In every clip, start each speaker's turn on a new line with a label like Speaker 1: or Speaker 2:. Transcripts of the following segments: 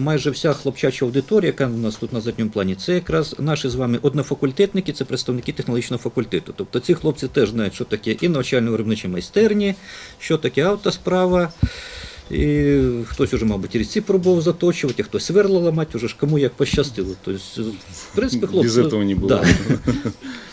Speaker 1: майже вся хлопчача аудиторія, яка у нас тут на задньому плані, це якраз наші з вами однофакультетники, це представники технологічного факультету. Тобто ці хлопці теж знають, що таке і навчально-виробничі майстерні, що таке автосправа. І хтось уже, мабуть, різці пробував заточувати, хтось сверло ламати, уже ж кому як пощастило. Тобто, в принципі, хлопці.
Speaker 2: Без этого не было.
Speaker 1: Да.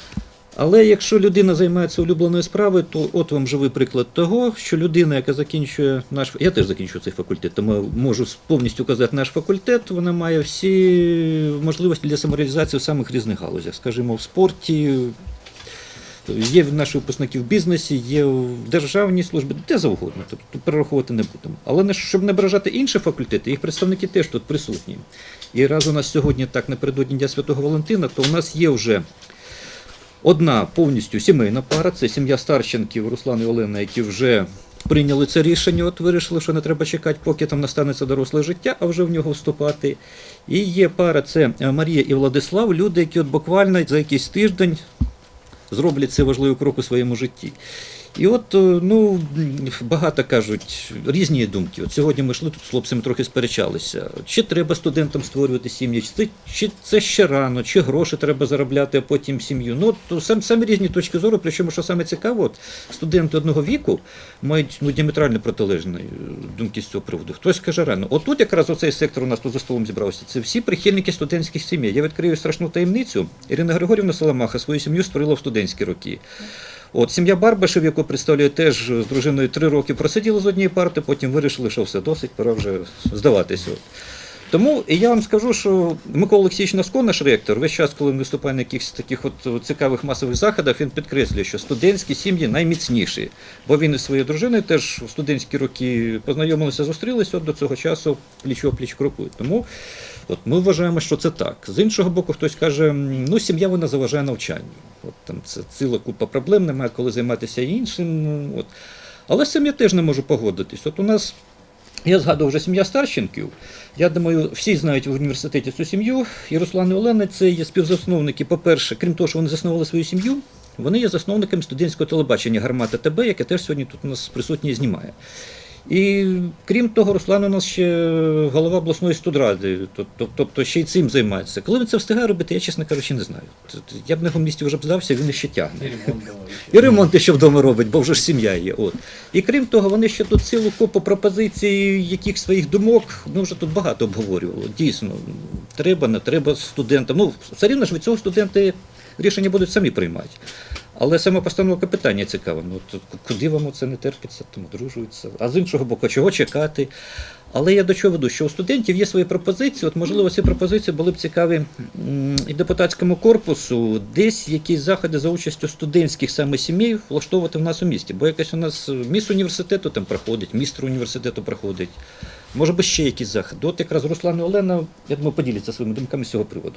Speaker 1: Але якщо людина займається улюбленою справою, то от вам живий приклад того, що людина, яка закінчує наш я теж закінчую цей факультет, тому можу повністю казати наш факультет, вона має всі можливості для самореалізації в самих різних галузях, скажімо, в спорті. Є в наших випускників в бізнесі, є в державній службі, де завгодно, тобто перераховувати не будемо. Але щоб не ображати інші факультети, їх представники теж тут присутні. І раз у нас сьогодні так напередодні Дня Святого Валентина, то у нас є вже Одна повністю сімейна пара, це сім'я Старченків Руслан і Олена, які вже прийняли це рішення, от вирішили, що не треба чекати, поки там настанеться доросле життя, а вже в нього вступати. І є пара, це е, Марія і Владислав, люди, які от буквально за якийсь тиждень зроблять цей важливий крок у своєму житті. І от, е, ну, багато кажуть, різні думки. От сьогодні ми йшли тут з хлопцями трохи сперечалися. Чи треба студентам створювати сім'ї, чи чи це ще рано, чи гроші треба заробляти, а потім сім'ю. Ну, то сам, самі різні точки зору, причому, що саме цікаво, от, студенти одного віку мають ну, діаметрально протилежні е, думки з цього приводу. Хтось каже рано. Отут якраз оцей сектор у нас тут за столом зібрався. Це всі прихильники студентських сімей. Я відкрию страшну таємницю. Ірина Григорівна Соломаха свою сім'ю створила в студентські роки. От сім'я Барбашев, яку представляю, теж з дружиною три роки просиділа з однієї парти, потім вирішили, що все досить, пора вже здаватися. Тому і я вам скажу, що Микола Олексійович Наско, наш ректор, весь час, коли він виступає на якихось таких от цікавих масових заходах, він підкреслює, що студентські сім'ї найміцніші. Бо він із своєю дружиною теж у студентські роки познайомилися, зустрілися, от до цього часу пліч-опліч крокують. Тому от ми вважаємо, що це так. З іншого боку, хтось каже, ну сім'я вона заважає навчанню. От там це ціла купа проблем, немає коли займатися іншим. ну, От. Але з я теж не можу погодитись. От у нас я згадував вже сім'я Старченків. Я думаю, всі знають в університеті цю сім'ю. І Руслан і Олена це є співзасновники. По-перше, крім того, що вони заснували свою сім'ю, вони є засновниками студентського телебачення Гармата ТБ, яке теж сьогодні тут у нас присутнє і знімає. І крім того, Руслан у нас ще голова обласної студради, тобто ще й цим займається. Коли він це встигає робити, я, чесно кажучи, не знаю. Я б на його місці вже б здався, він ще тягне. І ремонт ще вдома робить, бо вже ж сім'я є. От. І крім того, вони ще тут цілу купу пропозицій, яких своїх думок, ми вже тут багато обговорювали. Дійсно, треба, не треба студентам. Ну, все рівно ж від цього студенти рішення будуть самі приймати. Але саме постановка питання цікава. Ну, то куди вам це не терпиться, там одружуються. А з іншого боку, чого чекати? Але я до чого веду, що у студентів є свої пропозиції. От, можливо, ці пропозиції були б цікаві і депутатському корпусу, десь якісь заходи за участю студентських саме сімей влаштовувати в нас у місті. Бо якось у нас міст університету там проходить, містр університету проходить. Може би ще якісь заходи. От якраз Руслан і Олена, я думаю, поділяться своїми думками з цього приводу.